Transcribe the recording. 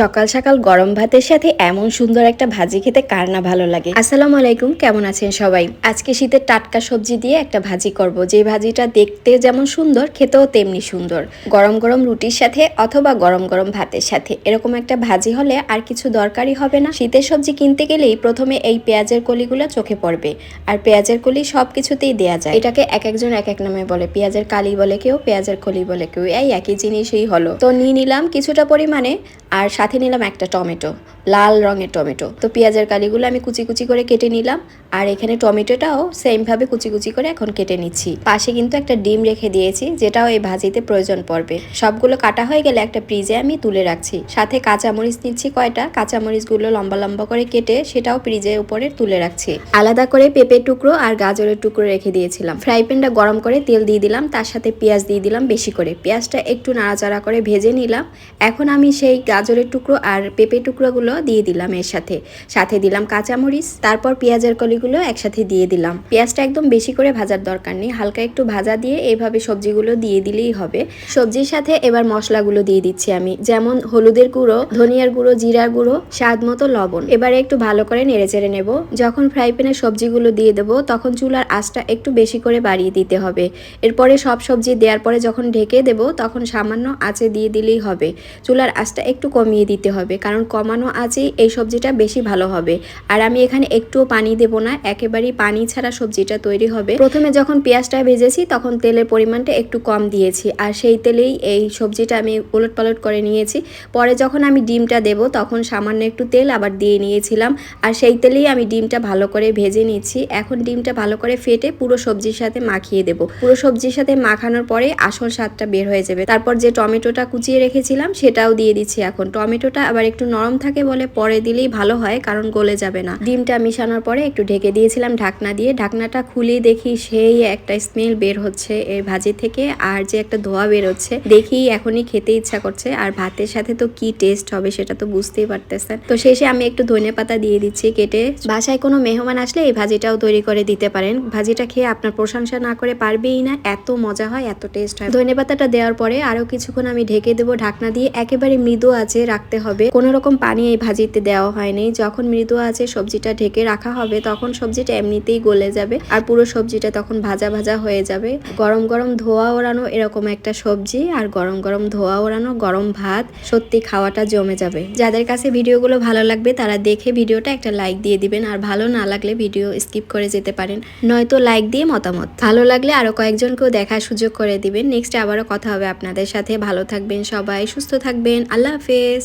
সকাল সকাল গরম ভাতের সাথে এমন সুন্দর একটা ভাজি খেতে কার না ভালো লাগে। আসসালামু আলাইকুম, কেমন আছেন সবাই? আজকে শীতের টাটকা সবজি দিয়ে একটা ভাজি করব। যে ভাজিটা দেখতে যেমন সুন্দর, খেতেও তেমনি সুন্দর। গরম গরম রুটির সাথে অথবা গরম গরম ভাতের সাথে। এরকম একটা ভাজি হলে আর কিছু দরকারই হবে না। শীতের সবজি কিনতে গেলেই প্রথমে এই পেঁয়াজের কলিগুলো চোখে পড়বে। আর পেঁয়াজের কলি সব কিছুতেই দেয়া যায়। এটাকে এক একজন এক এক নামে বলে। পেঁয়াজের কালি বলে কেউ, পেঁয়াজের কলি বলে কেউ। এই একই জিনিসই হলো। তো নিয়ে নিলাম কিছুটা পরিমাণে। আর সাথে নিলাম একটা টমেটো, লাল রঙের টমেটো। তো পেঁয়াজের কালিগুলো আমি কুচি কুচি করে কেটে নিলাম। আর এখানে টমেটোটাও সেম ভাবে কুচি কুচি করে এখন কেটে নিচ্ছি। পাশে কিন্তু একটা ডিম রেখে দিয়েছি, যেটাও এই ভাজিতে প্রয়োজন পড়বে। সবগুলো কাটা হয়ে গেলে একটা ফ্রিজে আমি তুলে রাখছি। সাথে কাঁচামরিচ নিচ্ছি কয়টা, কাঁচামরিচগুলো লম্বা লম্বা করে কেটে সেটাও ফ্রিজের উপরে তুলে রাখছি। আলাদা করে পেঁপের টুকরো আর গাজরের টুকরো রেখে দিয়েছিলাম। ফ্রাই প্যানটা গরম করে তেল দিয়ে দিলাম, তার সাথে পেঁয়াজ দিয়ে দিলাম বেশি করে। পেঁয়াজটা একটু নাড়াচাড়া করে ভেজে নিলাম। এখন আমি সেই গাজরের টুকরো আর পেঁপে টুকরোগুলো দিয়ে দিলাম এর সাথে। সাথে দিলাম কাঁচামরিচ, তারপর পেঁয়াজের কলিগুলো একসাথে দিয়ে দিলাম। পেঁয়াজটা একদম বেশি করে ভাজার দরকার নেই, হালকা একটু ভাজা দিয়ে এইভাবে সবজিগুলো দিয়ে দিলেই হবে। সবজির সাথে এবার মশলাগুলো দিয়ে দিচ্ছি আমি, যেমন হলুদের গুঁড়ো, ধনিয়ার গুঁড়ো, জিরার গুঁড়ো, স্বাদ মতো লবণ। এবারে একটু ভালো করে নেড়ে চেড়ে নেব। যখন ফ্রাই প্যানে সবজিগুলো দিয়ে দেবো, তখন চুলার আঁচটা একটু বেশি করে বাড়িয়ে দিতে হবে। এরপরে সব সবজি দেওয়ার পরে যখন ঢেকে দেব, তখন সামান্য আঁচে দিয়ে দিলেই হবে। চুলার আঁচটা একটু কমিয়ে দিতে হবে। কারণ কমানো আঁচেই এই সবজিটা বেশি ভালো হবে। আর আমি এখানে একটুও পানি দেব না, একেবারেই পানি ছাড়া সবজিটা তৈরি হবে। প্রথমে যখন পেঁয়াজটা ভেজেছি, তখন তেলের পরিমাণটা একটু কম দিয়েছি। আর সেই তেলেই এই সবজিটা আমি উলট পালট করে নিয়েছি। পরে যখন আমি ডিমটা দেব, তখন সামান্য একটু তেল আবার দিয়ে নিয়েছিলাম। আর সেই তেলেই আমি ডিমটা ভালো করে ভেজে নিচ্ছি। এখন ডিমটা ভালো করে ফেটে পুরো সবজির সাথে মাখিয়ে দেব। পুরো সবজির সাথে মাখানোর পরে আসল স্বাদটা বের হয়ে যাবে। তারপর যে টমেটোটা কুচিয়ে রেখেছিলাম, সেটাও দিয়ে দিচ্ছি এখন। টমেটোটা আবার একটু নরম থাকে বলে পরে দিলেই ভালো হয়, কারণ গলে যাবে না। ডিমটা মিশানোর পরে একটু ঢেকে দিয়েছিলাম ঢাকনা দিয়ে। ঢাকনাটা খুলে দেখি সেই একটা স্মেল বের হচ্ছে এই ভাজি থেকে, আর যে একটা ধোয়া বের হচ্ছে দেখি এখনই খেতে ইচ্ছা করছে। আর ভাতের সাথে তো কি টেস্ট হবে সেটা তো বুঝতেই পারতেছেন। তো শেষে আমি একটু ধনে পাতা দিয়ে দিচ্ছি কেটে। বাসায় কোনো মেহমান আসলে এই ভাজিটাও তৈরি করে দিতে পারেন। ভাজিটা খেয়ে আপনার প্রশংসা না করে পারবেই না, এত মজা হয়, এত টেস্ট হয়। ধনে পাতাটা দেওয়ার পরে আরও কিছুক্ষণ আমি ঢেকে দেবো ঢাকনা দিয়ে। একেবারে মৃদু আছে রাখতে হবে। কোনো রকম পানি এই ভাজিতে দেওয়া হয়নি। যখন মৃদু আছে, সবজিটা ঢেকে রাখা হবে, তখন সবজিটা এমনিতেই গলে যাবে আর পুরো সবজিটা তখন ভাজা ভাজা হয়ে যাবে। গরম গরম ধোয়া ওড়ানো এরকম একটা সবজি আর গরম গরম ধোয়া ওড়ানো গরম ভাত সত্যি খাওয়াটা জমে যাবে। যাদের কাছে ভিডিওগুলো ভালো লাগবে, তারা দেখে ভিডিওটা একটা লাইক দিয়ে দিবেন আর ভালো না লাগলে ভিডিও স্কিপ করে যেতে পারেন। নয়তো লাইক দিয়ে মতামত। ভালো লাগলে আরও কয়েকজনকেও দেখার সুযোগ করে দিবেন। নেক্সট আবারও কথা হবে আপনাদের সাথে। ভালো থাকবেন সবাই, সুস্থ থাকবেন। আল্লাহ হাফেজ।